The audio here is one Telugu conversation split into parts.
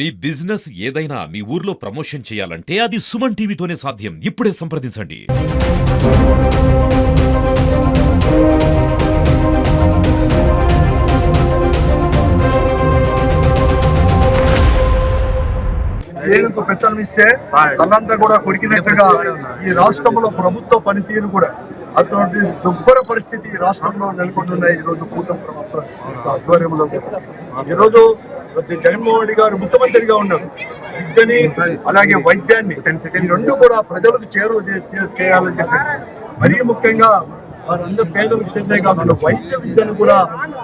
మీ బిజినెస్ ఏదైనా మీ ఊర్లో ప్రమోషన్ చేయాలంటే అది సుమన్ టీవీతోనే సాధ్యం. ఇప్పుడే సంప్రదించండి. ఏనుగు పెత్తనం ఇస్తే తల్లంతా కూడా కొరికినట్టుగా ఈ రాష్ట్రంలో ప్రభుత్వ పనితీరు కూడా అటువంటి దుబ్బర పరిస్థితి ఈ రాష్ట్రంలో నెలకొంటున్నాయి. ఈ రోజు కూటమి ప్రభుత్వ ఆధ్వర్యంలో ఈరోజు ప్రతి జగన్మోహన్ రెడ్డి గారు ముఖ్యమంత్రిగా ఉన్నారు. విద్యని అలాగే వైద్యాన్ని ఈ రెండు కూడా ప్రజలకు చేరువ చే- చేయాలని చెప్పేసి. మరీ ముఖ్యంగా వారందరూ పేదలకు చెందే కాకుండా వైద్య విద్యను కూడా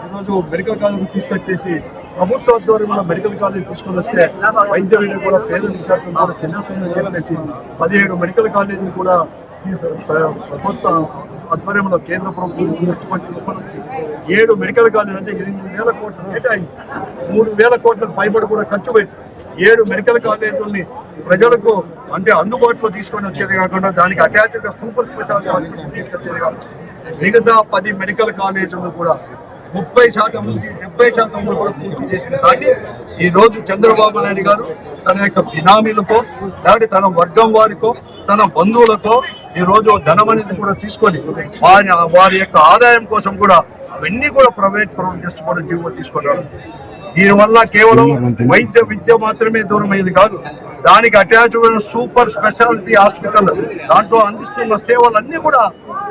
ఈరోజు మెడికల్ కాలేజ్ తీసుకొచ్చేసి ప్రభుత్వ ఆధ్వర్యంలో మెడికల్ కాలేజ్ తీసుకొని వస్తే వైద్య విద్య కూడా పేద విద్యార్థులు కూడా చిన్నపిల్లలు చెప్పేసి పదిహేడు మెడికల్ కాలేజీలు కూడా ప్రభుత్వ ఆధ్వర్యంలో కేంద్ర ప్రభుత్వం ముఖ్యమంత్రి ఏడు మెడికల్ కాలేజ్ అంటే ఎనిమిది వేల కోట్లు కేటాయించి మూడు వేల కోట్లకు పైబడి కూడా ఖర్చు పెట్టి ఏడు మెడికల్ కాలేజీల్ని ప్రజలకు అంటే అందుబాటులో తీసుకొని వచ్చేది కాకుండా దానికి అటాచ్డ్గా సూపర్ స్పెషాలిటీ హాస్పిటల్ తీసుకొచ్చేది కాదు. మిగతా పది మెడికల్ కాలేజీలను కూడా ముప్పై శాతం నుంచి డెబ్బై శాతం కూడా పూర్తి చేసిన దాన్ని ఈ రోజు చంద్రబాబు నాయుడు గారు తన యొక్క బినామీలకో లేకపోతే తన వర్గం వారికో తన బంధువులకో ఈ రోజు ధనం అనేది కూడా తీసుకొని వారి వారి యొక్క ఆదాయం కోసం కూడా అవన్నీ కూడా ప్రైవేట్ పనులు చేసుకోవడం జీవో తీసుకున్నాడు దీనివల్ల కేవలం వైద్య విద్య మాత్రమే దూరమైంది కాదు దానికి అటాచ్ అయిన సూపర్ స్పెషాలిటీ హాస్పిటల్ దాంట్లో అందిస్తున్న సేవలన్నీ కూడా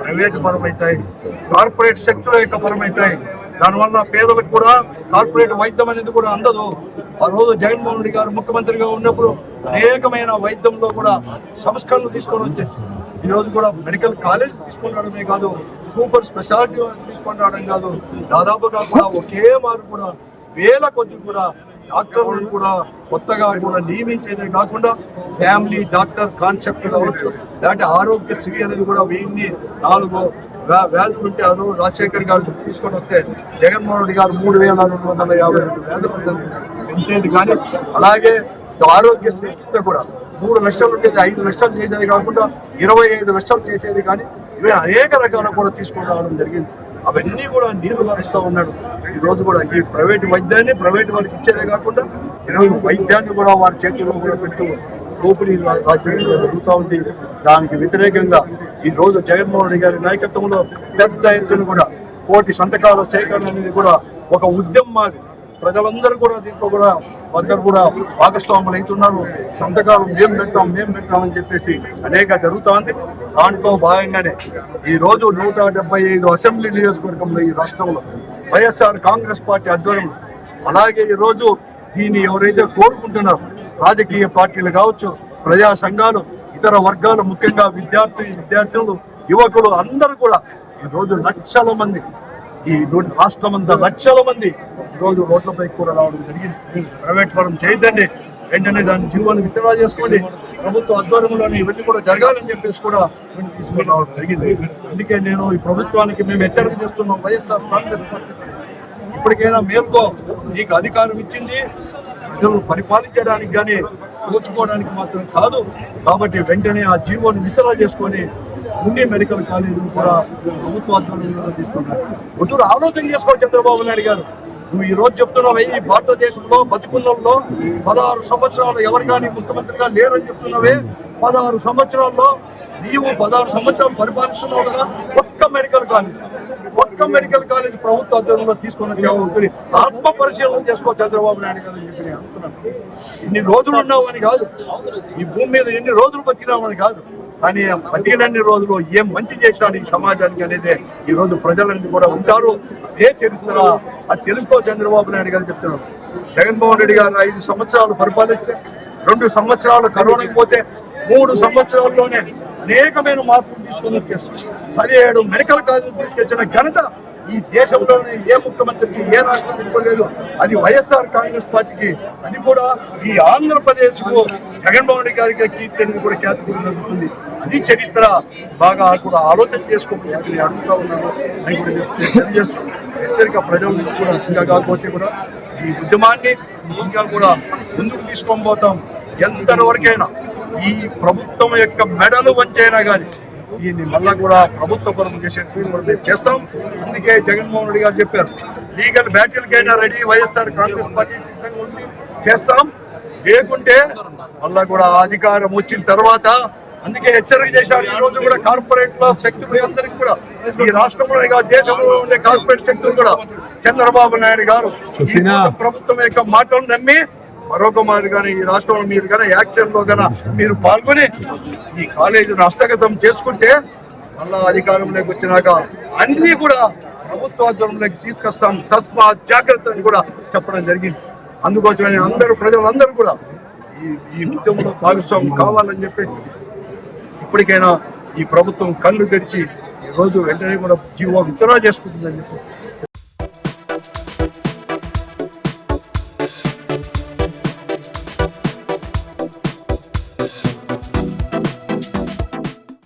ప్రైవేట్ పరమవుతాయి కార్పొరేట్ సెక్టర్ యొక్క పరమవుతాయి దానివల్ల పేదలకు కూడా కార్పొరేట్ వైద్యం అనేది కూడా అందదు. ఆ రోజు జగన్మోహన్ రెడ్డి గారు ముఖ్యమంత్రిగా ఉన్నప్పుడు అనేకమైన వైద్యంలో కూడా సంస్కరణలు తీసుకొని వచ్చేసి ఈ రోజు కూడా మెడికల్ కాలేజ్ తీసుకొని రావడమే కాదు సూపర్ స్పెషాలిటీ తీసుకొని రావడం కాదు. దాదాపుగా కూడా ఒకే మారు కూడా వేల కొద్ది కూడా డాక్టర్లను కూడా కొత్తగా కూడా నియమించేదే కాకుండా ఫ్యామిలీ డాక్టర్ కాన్సెప్ట్ కావచ్చు లేదంటే ఆరోగ్యశ్రీ అనేది కూడా వెయ్యి నాలుగు వ్యాధులు ఉంటే అదో రాజశేఖర్ గారు తీసుకొని వస్తే జగన్మోహన్ రెడ్డి గారు మూడు వేల రెండు వందల యాభై రెండు వ్యాధులు పెంచేది కానీ అలాగే ఆరోగ్యశ్రీ కింద కూడా మూడు లక్షలు ఉండేది ఐదు లక్షలు చేసేది కాకుండా ఇరవై ఐదు లక్షలు చేసేది కానీ ఇవి అనేక రకాల కూడా తీసుకొని రావడం జరిగింది. అవన్నీ కూడా నీరు కలుస్తూ ఉన్నాడు. ఈ రోజు కూడా ఈ ప్రైవేట్ వైద్యాన్ని ప్రైవేట్ వారికి ఇచ్చేదే కాకుండా ఈరోజు వైద్యాన్ని కూడా వారి చేతుల్లో కూడా పెట్టు దోపిడీ రాజ్యం జరుగుతూ ఉంది. దానికి వ్యతిరేకంగా ఈ రోజు జగన్మోహన్ రెడ్డి గారి నాయకత్వంలో పెద్ద ఎత్తున కూడా కోటి సంతకాల సేకరణ అనేది కూడా ఒక ఉద్యమం మాది. ప్రజలందరూ కూడా దీంట్లో కూడా అందరూ కూడా భాగస్వాములు అవుతున్నారు. సంతకాలు మేము పెడతాం మేము పెడతామని చెప్పేసి అనేక జరుగుతోంది. దాంట్లో భాగంగానే ఈ రోజు నూట డెబ్బై ఐదు అసెంబ్లీ నియోజకవర్గంలో ఈ రాష్ట్రంలో వైఎస్ఆర్ కాంగ్రెస్ పార్టీ ఆధ్వర్యంలో అలాగే ఈ రోజు దీన్ని ఎవరైతే కోరుకుంటున్నారో రాజకీయ పార్టీలు కావచ్చు ప్రజా సంఘాలు ఇతర వర్గాలు ముఖ్యంగా విద్యార్థి విద్యార్థులు యువకులు అందరూ కూడా ఈరోజు లక్షల మంది ఈ రాష్ట్రం అంతా లక్షల మంది రోజు రోడ్లపై కూడా రావడం జరిగింది. ప్రైవేట్ పరం చేయొద్దండి. వెంటనే దాని జీవాన్ని విత్డ్రా చేసుకోండి. ప్రభుత్వ ఆధ్వర్యంలోనే ఇవన్నీ కూడా జరగాలని చెప్పేసి కూడా మేము రావడం జరిగింది. అందుకే నేను ఈ ప్రభుత్వానికి మేము హెచ్చరిక చేస్తున్నాం. వైఎస్ఆర్ కాంగ్రెస్ ఇప్పటికైనా మేల్కో నీకు అధికారం ఇచ్చింది. ప్రజలు పరిపాలించడానికి కానీ దోచుకోవడానికి మాత్రం కాదు. కాబట్టి వెంటనే ఆ జీవోని విత్డ్రా చేసుకొని ఉండే మెడికల్ కాలేజీలు కూడా ప్రభుత్వ ఆధ్వర్యంలో తీసుకున్నారు. వద్దు ఆలోచన చేసుకో చంద్రబాబు నాయుడు గారు. నువ్వు ఈ రోజు చెప్తున్నావే ఈ భారతదేశంలో బతికున్నంలో పదహారు సంవత్సరాలు ఎవరు కానీ ముఖ్యమంత్రిగా లేరని చెప్తున్నావే. పదహారు సంవత్సరాల్లో నీవు పదహారు సంవత్సరాలు పరిపాలిస్తున్నావు కదా ఒక్క మెడికల్ కాలేజ్ ఒక్క మెడికల్ కాలేజ్ ప్రభుత్వ ఆధ్వర్యంలో తీసుకొని వచ్చావు. ఆత్మ పరిశీలన చేసుకో చంద్రబాబు నాయుడు గారు అని చెప్పి నేను అంటున్నాను. ఇన్ని రోజులు ఉన్నావు అని కాదు ఈ భూమి మీద ఎన్ని రోజులు బతికినామని కాదు కానీ బతికినన్ని రోజులు ఏం మంచి చేశాడు ఈ సమాజానికి అనేది ఈ రోజు ప్రజలన్నీ కూడా ఉంటారు. అదే చరిత్ర. అది తెలుసుకో చంద్రబాబు నాయుడు గారు చెప్తున్నారు. జగన్మోహన్ రెడ్డి గారు ఐదు సంవత్సరాలు పరిపాలిస్తే రెండు సంవత్సరాలు కరోనాకి పోతే మూడు సంవత్సరాల్లోనే అనేకమైన మార్పులు తీసుకొని వచ్చేస్తుంది పదిహేడు మెడికల్ కాలేజీలు తీసుకొచ్చిన ఘనత ఈ దేశంలోనే ఏ ముఖ్యమంత్రికి ఏ రాష్ట్రం ఇవ్వలేదు అది వైఎస్ఆర్ కాంగ్రెస్ పార్టీకి. అది కూడా ఈ ఆంధ్రప్రదేశ్కు జగన్మోహన్ రెడ్డి గారికి కీర్తి అనేది కూడా ఖ్యాతి కూడా జరుగుతుంది అది చరిత్ర. బాగా కూడా ఆలోచన చేసుకోమని అడుగుతా ఉన్నాను. అని కూడా తెలియజేస్తున్నాను హెచ్చరిక ప్రజల నుంచి కూడా ఇంకా కాకపోతే కూడా. ఈ ఉద్యమాన్ని ఇంకా కూడా ముందుకు తీసుకొని పోతాం. ఎంతవరకైనా ఈ ప్రభుత్వం యొక్క మెడలు వంచైనా కానీ దీన్ని మళ్ళా కూడా ప్రభుత్వ పరం చేసేట్టు కూడా మేము చేస్తాం. అందుకే జగన్మోహన్ రెడ్డి గారు చెప్పారు లీగల్ బ్యాటిల్కైనా రెడీ వైఎస్ఆర్ కాంగ్రెస్ పార్టీ సిద్ధంగా ఉంది చేస్తాం. లేకుంటే మళ్ళా కూడా అధికారం వచ్చిన తర్వాత అందుకే హెచ్చరిక చేశారు. ఈ రోజు కూడా కార్పొరేట్లో శక్తులు అందరికి కూడా ఈ రాష్ట్రంలో కాదు దేశంలో ఉండే కార్పొరేట్ శక్తులు కూడా చంద్రబాబు నాయుడు గారు ప్రభుత్వం యొక్క మాటలు నమ్మి మరొక మాదిరిగానే ఈ రాష్ట్రంలో మీరు కానీ యాక్షన్లో లో మీరు పాల్గొని ఈ కాలేజీని హస్తగతం చేసుకుంటే మళ్ళా అధికారంలోకి వచ్చినాక అన్ని కూడా ప్రభుత్వాధ్వర్యంలోకి తీసుకొస్తాం. తస్మా జాగ్రత్త అని కూడా చెప్పడం జరిగింది. అందుకోసమే అందరూ ప్రజలందరూ కూడా ఈ ఈ ఉద్యమంలో భాగస్వామ్యం కావాలని చెప్పేసి ఇప్పటికైనా ఈ ప్రభుత్వం కళ్ళు తెరిచి ఈ రోజు వెంటనే కూడా జీవో విత్డ్రా చేసుకుంటుందని చెప్పేసి